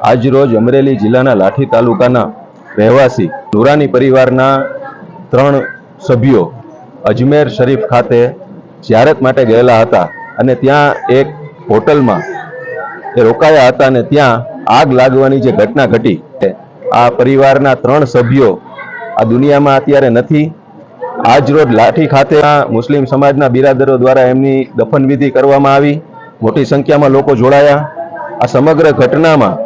આજરોજ અમરેલી જિલ્લાના લાઠી તાલુકાના રહેવાસી નુરાની પરિવારના ત્રણ સભ્યો અજમેર શરીફ ખાતે જ્યારત માટે ગયેલા હતા અને ત્યાં એક હોટલમાં એ રોકાયા હતા અને ત્યાં આગ લાગવાની જે ઘટના ઘટી આ પરિવારના ત્રણ સભ્યો આ દુનિયામાં અત્યારે નથી. આજ રોજ લાઠી ખાતે મુસ્લિમ સમાજના બિરાદરો દ્વારા એમની દફનવિધિ કરવામાં આવી. મોટી સંખ્યામાં લોકો જોડાયા. આ સમગ્ર ઘટનામાં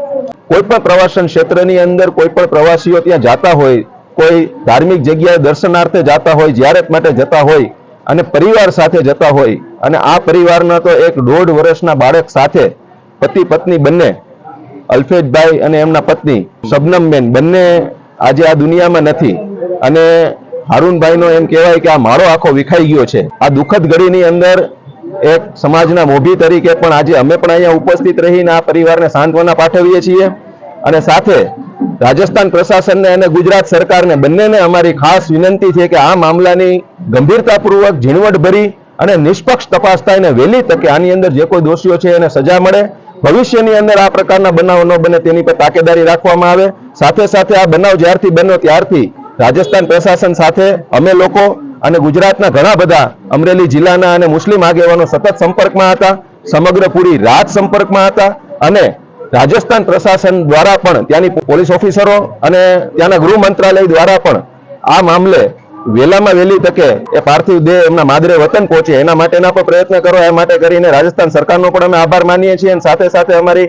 કોઈ પણ પ્રવાસન ક્ષેત્રની અંદર કોઈ પણ પ્રવાસીઓ ત્યાં જતા હોય, કોઈ ધાર્મિક જગ્યાએ દર્શનાર્થે જતા હોય જ્યારે માટે જતા હોય અને પરિવાર સાથે જતા હોય અને આ પરિવારના તો એક દોઢ વર્ષના બાળક સાથે પતિ પત્ની બંને, અલ્ફેજભાઈ અને એમના પત્ની, શબનમબેન, બંને આજે આ દુનિયામાં નથી. અને હારૂનભાઈનો એમ કહેવાય કે આ માળો આખો વિખાઈ ગયો છે. આ દુઃખદ ઘડીની અંદર એક સમાજના મોભી તરીકે પણ આજે અમે પણ અહીંયા ઉપસ્થિત રહીને આ પરિવારને સાંત્વના પાઠવીએ છીએ. અને સાથે રાજસ્થાન પ્રશાસનને અને ગુજરાત સરકારને બંનેને અમારી ખાસ વિનંતી છે કે આ મામલાની ગંભીરતાપૂર્વક ઝીણવટભરી અને નિષ્પક્ષ તપાસ થાય ને વહેલી તકે આની અંદર જે કોઈ દોષીઓ છે એને સજા મળે. ભવિષ્યની અંદર આ પ્રકારના બનાવ ન બને તેની પર તાકેદારી રાખવામાં આવે. સાથે સાથે આ બનાવ જ્યારથી બન્યો ત્યારથી રાજસ્થાન પ્રશાસન સાથે અમે લોકો અને ગુજરાતના ઘણા બધા અમરેલી જિલ્લાના અને મુસ્લિમ આગેવાનો સતત સંપર્કમાં હતા. સમગ્ર પૂરી રાત સંપર્કમાં હતા અને રાજસ્થાન પ્રશાસન દ્વારા પણ ત્યાંની પોલીસ ઓફિસરો અને ત્યાંના ગૃહ મંત્રાલય દ્વારા પણ આ મામલે વહેલામાં વહેલી તકે એ પાર્થિવ દેહ એમના માદરે વતન પહોંચે. એના માટેના પણ પ્રયત્ન કરો. એ માટે કરીને રાજસ્થાન સરકારનો પણ અમે આભાર માનીએ છીએ અને સાથે સાથે અમારી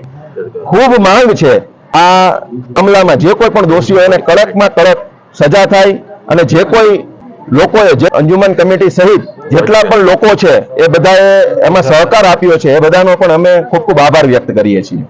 ખૂબ માંગ છે આ મામલામાં જે કોઈ પણ દોષીઓ એને કડકમાં કડક સજા થાય અને જે કોઈ લોકોએ જે અંજુમન કમિટી સહિત જેટલા પણ લોકો છે, એ બધાએ એમાં સહકાર આપ્યો છે. એ બધાનો પણ અમે ખૂબ ખૂબ આભાર વ્યક્ત કરીએ છીએ.